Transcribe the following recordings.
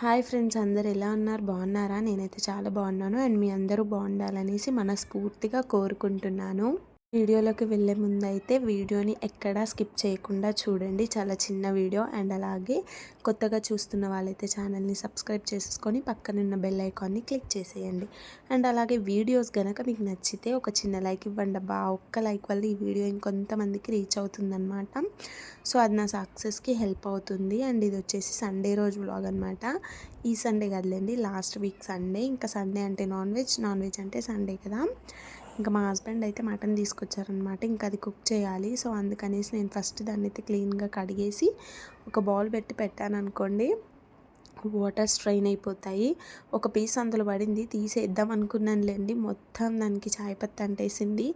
Hi friends అందరు ఎలా ఉన్నారు? బాగున్నారా? నేనైతే చాలా బాగున్నాను. అండ్ మీ అందరూ బాగుండాలనేసి మనస్ఫూర్తిగా కోరుకుంటున్నాను. వీడియోలోకి వెళ్ళే ముందు అయితే వీడియోని ఎక్కడా స్కిప్ చేయకుండా చూడండి. చాలా చిన్న వీడియో అండ్ అలాగే కొత్తగా చూస్తున్న వాళ్ళైతే ఛానల్ని సబ్స్క్రైబ్ చేసుకొని పక్కనున్న బెల్ ఐకాన్ని క్లిక్ చేసేయండి. అండ్ అలాగే వీడియోస్ కనుక మీకు నచ్చితే ఒక చిన్న లైక్ ఇవ్వండి బా ఒక్క లైక్ వల్ల ఈ వీడియో ఇంకొంతమందికి రీచ్ అవుతుందన్నమాట. సో అది నా సక్సెస్కి హెల్ప్ అవుతుంది. అండ్ ఇది వచ్చేసి సండే రోజు వ్లాగ్ అనమాట ఈ సండే కదలండి లాస్ట్ వీక్ సండే. ఇంకా సండే అంటే నాన్ వెజ్ నాన్ వెజ్ అంటే సండే కదా. ఇంకా మా హస్బెండ్ అయితే మటన్ తీసుకొచ్చారనమాట ఇంకా అది కుక్ చేయాలి. సో అందుకనేసి నేను ఫస్ట్ దాన్ని అయితే క్లీన్గా కడిగేసి ఒక బౌల్ పెట్టి పెట్టాను అనుకోండి వాటర్ స్ట్రైన్ అయిపోతాయి. ఒక పీస్ అందులో పడింది తీసేద్దాం అనుకున్నానులేండి. మొత్తం దానికి చాయ్ పత్తి అంటేసింది.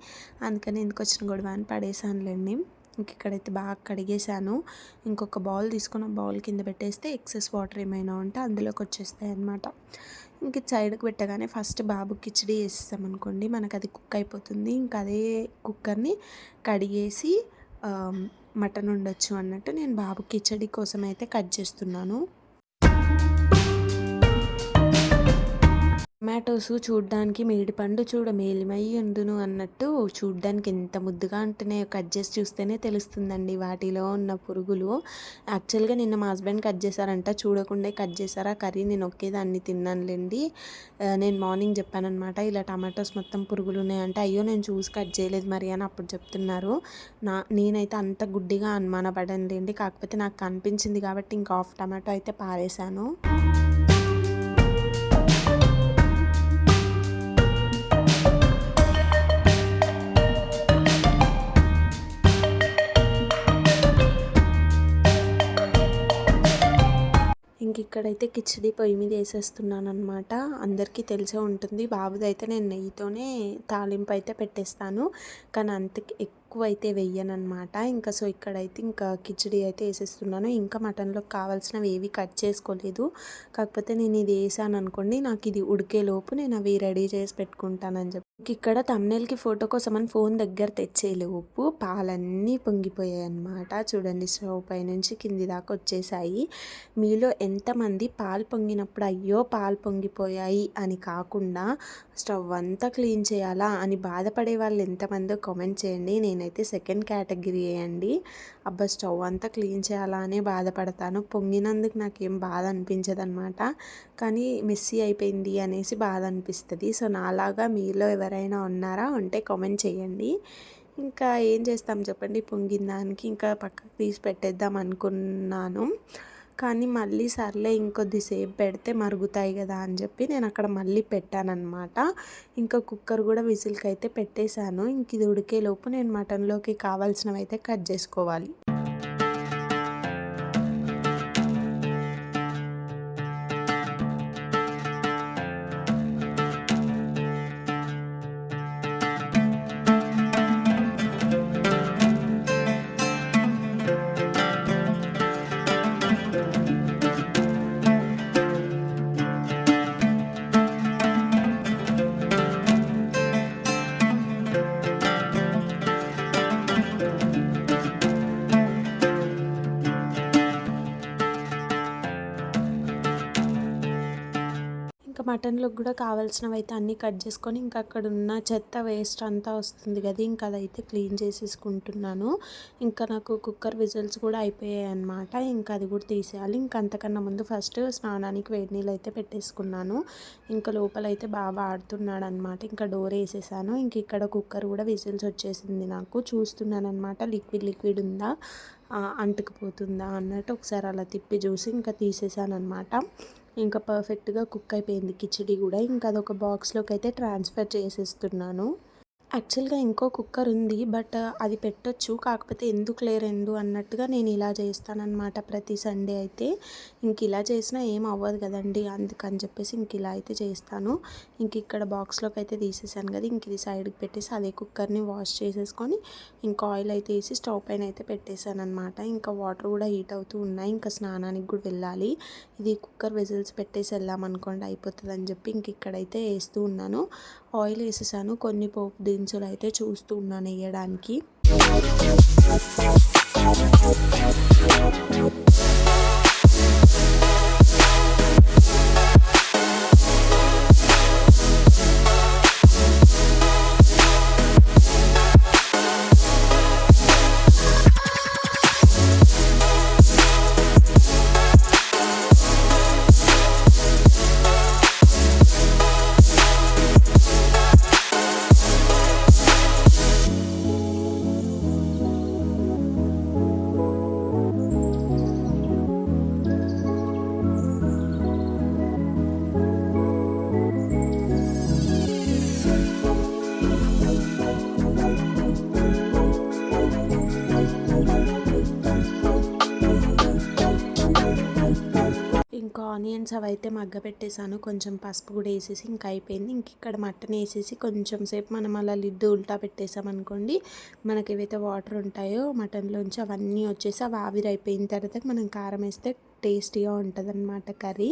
అందుకని ఎందుకు వచ్చిన గొడవ అని పడేసానులేండి ఇంక ఇక్కడైతే బాగా కడిగేశాను. ఇంకొక బౌల్ తీసుకున్న బౌల్ కింద పెట్టేస్తే ఎక్సెస్ వాటర్ ఏమైనా ఉంటే అందులోకి వచ్చేస్తాయి అనమాట ఇంక సైడ్కి పెట్టగానే ఫస్ట్ బాబు కిచడీ వేసేసాం అనుకోండి మనకు అది కుక్ అయిపోతుంది. ఇంకా అదే కుక్కర్ని కడిగేసి మటన్ ఉండొచ్చు అన్నట్టు నేను బాబు కిచడీ కోసం అయితే కట్ చేస్తున్నాను. టొమాటోస్ చూడ్డానికి మేడిపండు చూడ మేలిమై ఉండును అన్నట్టు చూడ్డానికి ఎంత ముద్దుగా ఉంటున్నాయో కట్ చేసి చూస్తేనే తెలుస్తుందండి వాటిలో ఉన్న పురుగులు. యాక్చువల్గా నిన్న మా హస్బెండ్ కట్ చేశారంట చూడకుండా కట్ చేశారా. కర్రీ నేను ఒకేదాన్ని తిన్నానులేండి. నేను మార్నింగ్ చెప్పానమాట ఇలా టమాటోస్ మొత్తం పురుగులు ఉన్నాయంటే అయ్యో నేను చూసి కట్ చేయలేదు మరి అని అప్పుడు చెప్తున్నారు. నా నేనైతే అంత గుడ్డిగా అనుమానపడండి కాకపోతే నాకు కనిపించింది కాబట్టి ఇంకా హాఫ్ టమాటో అయితే పారేశాను. ఇంక ఇక్కడైతే కిచడీ పొయ్యి మీద వేసేస్తున్నాను అనమాట అందరికీ తెలిసే ఉంటుంది. బాబుదైతే నేను నెయ్యితోనే తాలింపు అయితే పెట్టేస్తాను. కానీ అంత ఎక్కువ అయితే వెయ్యనమాట ఇంకా సో ఇక్కడైతే ఇంకా కిచడీ అయితే వేసేస్తున్నాను. ఇంకా మటన్లోకి కావాల్సినవి ఏవి కట్ చేసుకోలేదు. కాకపోతే నేను ఇది వేసాను అనుకోండి నాకు ఇది ఉడికే లోపు నేను అవి రెడీ చేసి పెట్టుకుంటానని చెప్పి ఇక్కడ తమ్నేల్కి ఫోటో కోసం అని ఫోన్ దగ్గర తెచ్చేలోపు పాలన్నీ పొంగిపోయాయి అన్నమాట చూడండి స్టవ్ పై నుంచి కింది దాకా వచ్చేసాయి. మీలో ఎంతమంది పాలు పొంగినప్పుడు అయ్యో పాలు పొంగిపోయాయి అని కాకుండా స్టవ్ అంతా క్లీన్ చేయాలా అని బాధపడే వాళ్ళు ఎంతమందో కామెంట్ చేయండి. నేనైతే సెకండ్ కేటగిరీ అండి. అబ్బా స్టవ్ అంతా క్లీన్ చేయాలా అని బాధపడతాను. పొంగినందుకు నాకేం బాధ అనిపించదు అనమాట కానీ మెస్సీ అయిపోయింది అనేసి బాధ అనిపిస్తుంది. సో నాలాగా మీలో ఎవరైనా ఉన్నారా ఉంటే కామెంట్ చేయండి. ఇంకా ఏం చేస్తాం చెప్పండి? పొంగిన దానికి ఇంకా పక్కకు తీసి పెట్టేద్దాం అనుకున్నాను. కానీ మళ్ళీ సర్లే ఇంకొద్దిసేపు పెడితే మరుగుతాయి కదా అని చెప్పి నేను అక్కడ మళ్ళీ పెట్టానమాట ఇంకా కుక్కర్ కూడా విజిల్కి అయితే పెట్టేశాను. ఇంక ఇది ఉడికేలోపు నేను మటన్లోకి కావాల్సినవి అయితే కట్ చేసుకోవాలి. ఇంకా మటన్లోకి కూడా కావాల్సినవి అయితే అన్నీ కట్ చేసుకొని ఇంకా అక్కడ ఉన్న చెత్త వేస్ట్ అంతా వస్తుంది కదా ఇంకా అదైతే క్లీన్ చేసేసుకుంటున్నాను. ఇంకా నాకు కుక్కర్ విజిల్స్ కూడా అయిపోయాయి అనమాట ఇంకా అది కూడా తీసేయాలి. ఇంకా అంతకన్నా ముందు ఫస్ట్ స్నానానికి వేడి నీళ్ళు అయితే పెట్టేసుకున్నాను. ఇంకా లోపల అయితే బాగా ఆడుతున్నాడు అనమాట ఇంకా డోర్ వేసేసాను. ఇంక ఇక్కడ కుక్కర్ కూడా విజిల్స్ వచ్చేసింది నాకు చూస్తున్నాను అనమాట లిక్విడ్ లిక్విడ్ ఉందా అంటుకుపోతుందా అన్నట్టు ఒకసారి అలా తిప్పి చూసి ఇంకా తీసేసాను అనమాట ఇంకా పర్ఫెక్ట్గా కుక్ అయిపోయింది. కిచిడి కూడా. ఇంకా అదొక బాక్స్లోకి అయితే ట్రాన్స్ఫర్ చేసేస్తున్నాను. యాక్చువల్గా ఇంకో కుక్కర్ ఉంది బట్ అది పెట్టొచ్చు. కాకపోతే ఎందుకు రెండు అన్నట్టుగా నేను ఇలా చేస్తానన్నమాట ప్రతి సండే అయితే. ఇంక ఇలా చేసినా ఏం అవ్వదు కదండి. అందుకని చెప్పేసి ఇంక ఇలా అయితే చేస్తాను. ఇంక ఇక్కడ బాక్స్లోకి అయితే తీసేసాను కదా ఇంక ఇది సైడ్కి పెట్టేసి అదే కుక్కర్ని వాష్ చేసేసుకొని ఇంకా ఆయిల్ అయితే వేసి స్టవ్ పైన అయితే పెట్టేశాను అనమాట ఇంకా వాటర్ కూడా హీట్ అవుతూ ఉన్నాయి. ఇంకా స్నానానికి కూడా వెళ్ళాలి. ఇది కుక్కర్ వెజిల్స్ పెట్టేసి వెళ్ళామనుకోండి అయిపోతుంది అని చెప్పి ఇంక ఇక్కడైతే వేస్తూ ఉన్నాను. ఆయిల్ వేసేసాను. కొన్ని పోపు దినుసులు అయితే చూస్తూ ఉన్నాను వేయడానికి. ఆనియన్స్ అవైతే మగ్గ పెట్టేశాను. కొంచెం పసుపు కూడా వేసేసి ఇంకా అయిపోయింది. ఇంక ఇక్కడ మటన్ వేసేసి కొంచెం సేపు మనం అలా లిడ్ ఉల్టా పెట్టేసామనుకోండి మనకి ఏవైతే వాటర్ ఉంటాయో మటన్లోంచి అవన్నీ వచ్చేసి అవి ఆవిరైపోయిన తర్వాత మనం కారం వేస్తే టేస్టీగా ఉంటుంది అనమాట కర్రీ.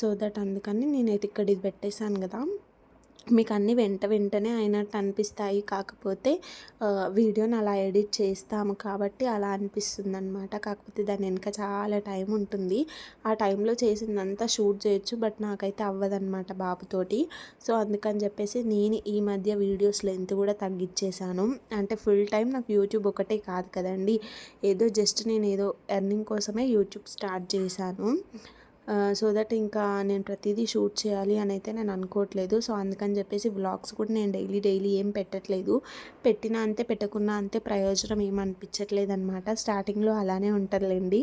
సో దట్ అందుకని నేనైతే ఇక్కడ ఇది పెట్టేశాను కదా. మీకు అన్నీ వెంట వెంటనే అయినట్టు అనిపిస్తాయి. కాకపోతే వీడియోని అలా ఎడిట్ చేస్తాము కాబట్టి అలా అనిపిస్తుంది అనమాట కాకపోతే దాని వెనుక చాలా టైం ఉంటుంది. ఆ టైంలో చేసిందంతా షూట్ చేయొచ్చు బట్ నాకైతే అవ్వదన్నమాట బాబుతోటి. సో అందుకని చెప్పేసి నేను ఈ మధ్య వీడియోస్ లెంత్ కూడా తగ్గించేశాను అంటే ఫుల్ టైం నాకు యూట్యూబ్ ఒకటే కాదు కదండి. ఏదో జస్ట్ నేను ఏదో ఎర్నింగ్ కోసమే యూట్యూబ్ స్టార్ట్ చేశాను. సో దట్ ఇంకా నేను ప్రతిదీ షూట్ చేయాలి అని అయితే నేను అనుకోవట్లేదు. సో అందుకని చెప్పేసి వ్లాగ్స్ కూడా నేను డైలీ డైలీ ఏం పెట్టట్లేదు. పెట్టినా అంతే పెట్టకున్నా అంతే ప్రయోజనం ఏమనిపించట్లేదు అనమాట స్టార్టింగ్లో అలానే ఉంటుందిలేండి.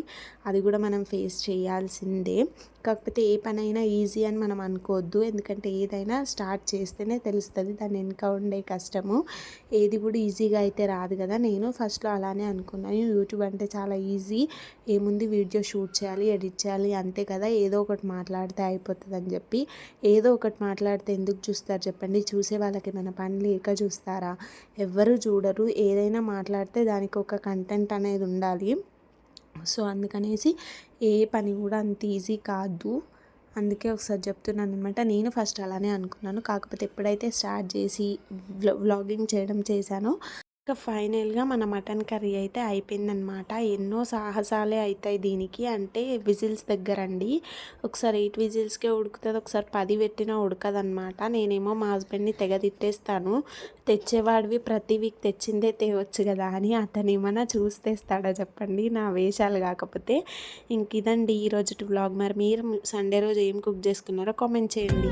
అది కూడా మనం ఫేస్ చేయాల్సిందే. కాకపోతే ఏ పనైనా ఈజీ అని మనం అనుకోవద్దు. ఎందుకంటే ఏదైనా స్టార్ట్ చేస్తేనే తెలుస్తుంది. దాని వెనుక ఉండే కష్టము. ఏది కూడా ఈజీగా అయితే రాదు కదా. నేను ఫస్ట్లో అలానే అనుకున్నాను. యూట్యూబ్ అంటే చాలా ఈజీ ఏముంది? వీడియో షూట్ చేయాలి ఎడిట్ చేయాలి అంతే కదా. ఏదో ఒకటి మాట్లాడితే అయిపోతుంది అని చెప్పి ఏదో ఒకటి మాట్లాడితే ఎందుకు చూస్తారు చెప్పండి? చూసే వాళ్ళకి మన పని లేక చూస్తారా? ఎవ్వరు చూడరు. ఏదైనా మాట్లాడితే దానికి ఒక కంటెంట్ అనేది ఉండాలి. సో అందుకనేసి ఏ పని కూడా అంత ఈజీ కాదు. అందుకే ఒకసారి చెప్తున్నాను అనమాట నేను ఫస్ట్ అలానే అనుకున్నాను. కాకపోతే ఎప్పుడైతే స్టార్ట్ చేసి వ్లాగింగ్ చేయడం చేశానో ఇంకా ఫైనల్గా మన మటన్ కర్రీ అయితే అయిపోయిందనమాట ఎన్నో సాహసాలే అవుతాయి దీనికి. అంటే విజిల్స్ దగ్గర అండి ఒకసారి ఎయిట్ విజిల్స్కే ఉడుకుతుంది ఒకసారి పది పెట్టినా ఉడకదనమాట నేనేమో మా హస్బెండ్ని తెగ తిట్టేస్తాను. తెచ్చేవాడివి ప్రతి వీక్ తెచ్చిందే తేవచ్చు కదా అని అతను ఏమైనా చూస్తేస్తాడా చెప్పండి నా వేషాలు కాకపోతే. ఇంక ఇదండి ఈరోజు వ్లాగ్. మరి మీరు సండే రోజు ఏం కుక్ చేసుకున్నారో కామెంట్ చేయండి.